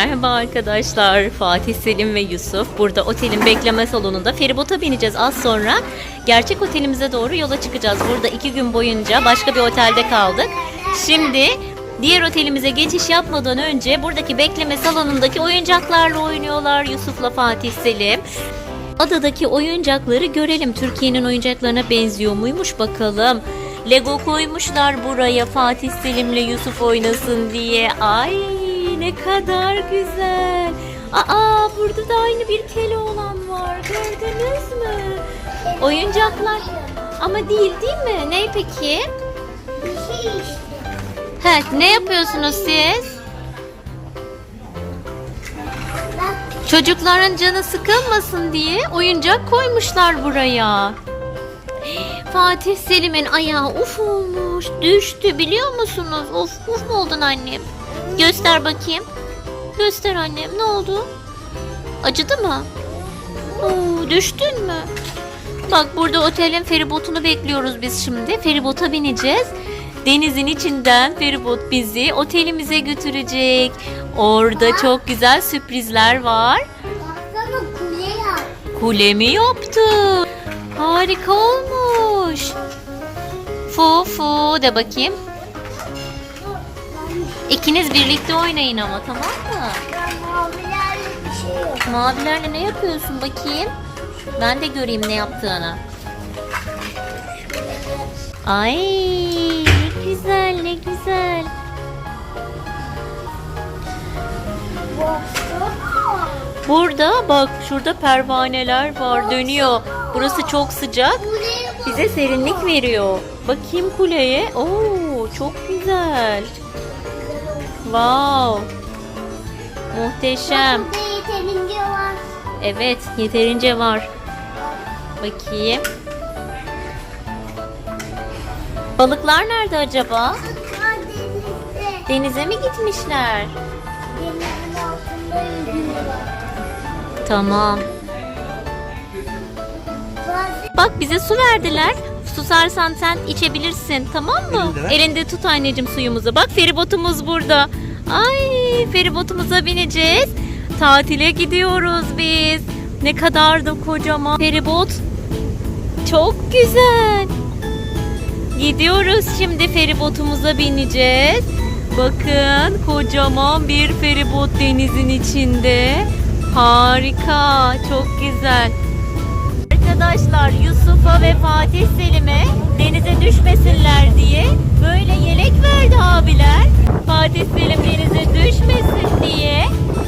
Merhaba arkadaşlar. Fatih Selim ve Yusuf burada otelin bekleme salonunda feribota bineceğiz az sonra. Gerçek otelimize doğru yola çıkacağız. Burada iki gün boyunca başka bir otelde kaldık. Şimdi diğer otelimize geçiş yapmadan önce buradaki bekleme salonundaki oyuncaklarla oynuyorlar Yusuf'la Fatih Selim. Adadaki oyuncakları görelim. Türkiye'nin oyuncaklarına benziyor muymuş bakalım. Lego koymuşlar buraya Fatih Selim'le Yusuf oynasın diye. Ay ne kadar güzel. Aa burada da aynı bir Keloğlan var. Gördünüz mü? Oyuncaklar. Ama değil değil mi? Ne peki? Bir şey ne yapıyorsunuz siz? Çocukların canı sıkılmasın diye oyuncak koymuşlar buraya. Fatih Selim'in ayağı uf olmuş. Düştü biliyor musunuz? Of uf mu oldun annem? Göster bakayım. Göster annem ne oldu? Acıdı mı? Oo, düştün mü? Bak burada otelin feribotunu bekliyoruz biz şimdi. Feribota bineceğiz. Denizin içinden feribot bizi otelimize götürecek. Orada çok güzel sürprizler var. baksana kule yap. Kule mi yaptı? Harika olmuş. Fu fu de bakayım. İkiniz birlikte oynayın ama tamam mı? Mavilerle bir şey yok. Mavilerle ne yapıyorsun bakayım? Ben de göreyim ne yaptığını. Ay ne güzel ne güzel. Burada bak şurada pervaneler var dönüyor. Burası çok sıcak. Bize serinlik veriyor. Bakayım kuleye. Oo, çok güzel. Wow. Muhteşem. Burada yeterince var. Evet, yeterince var. Bakayım. Balıklar nerede acaba? Balıklar denizde. Denize mi gitmişler? Denizin altında yüzüyorlar. Tamam. Bak bize su verdiler. Susarsan sen içebilirsin tamam mı? Elinde tut anneciğim suyumuzu. Bak feribotumuz burada. Ay feribotumuza bineceğiz. Tatile gidiyoruz biz. Ne kadar da kocaman feribot. Çok güzel. Gidiyoruz şimdi feribotumuza bineceğiz. Bakın kocaman bir feribot denizin içinde. Harika, çok güzel. Arkadaşlar böyle yelek verdi abiler. Fatih Selim denize düşmesin diye.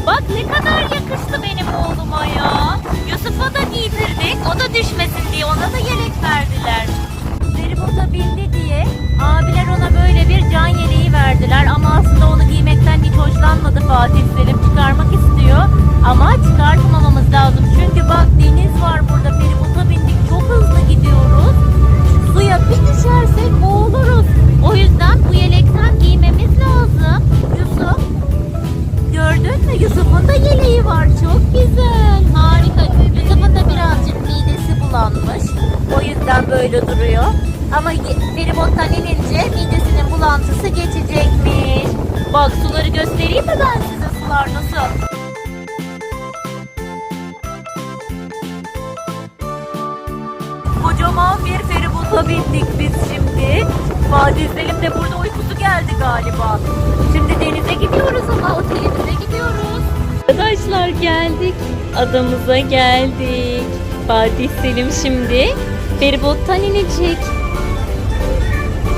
Bak ne kadar yakıştı benim oğluma ya. Yusuf'a da giydirdik. O da düşmesin diye ona da yelek verdiler. Feribota bindi diye abiler ona böyle bir can yeleği verdiler. Ama aslında onu giymekten hiç hoşlanmadı Fatih böyle duruyor. Ama feribottan inince midesinin bulantısı geçecekmiş. Bak suları göstereyim mi ben size sular nasıl? Kocaman bir feribota bindik biz şimdi. Fatih Selim de burada uykusu geldi galiba. Şimdi denize gidiyoruz ama otelimize gidiyoruz. Arkadaşlar geldik. Adamıza geldik. Fatih Selim şimdi feribottan inecek.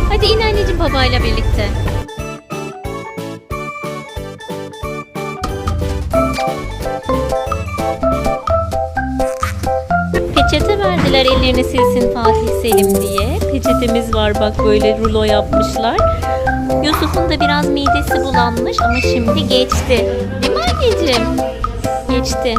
Hadi in anneciğim babayla birlikte. Peçete verdiler ellerini silsin Fatih Selim diye. Peçetemiz var bak böyle rulo yapmışlar. Yusuf'un da biraz midesi bulanmış ama şimdi geçti. Değil mi anneciğim? Geçti.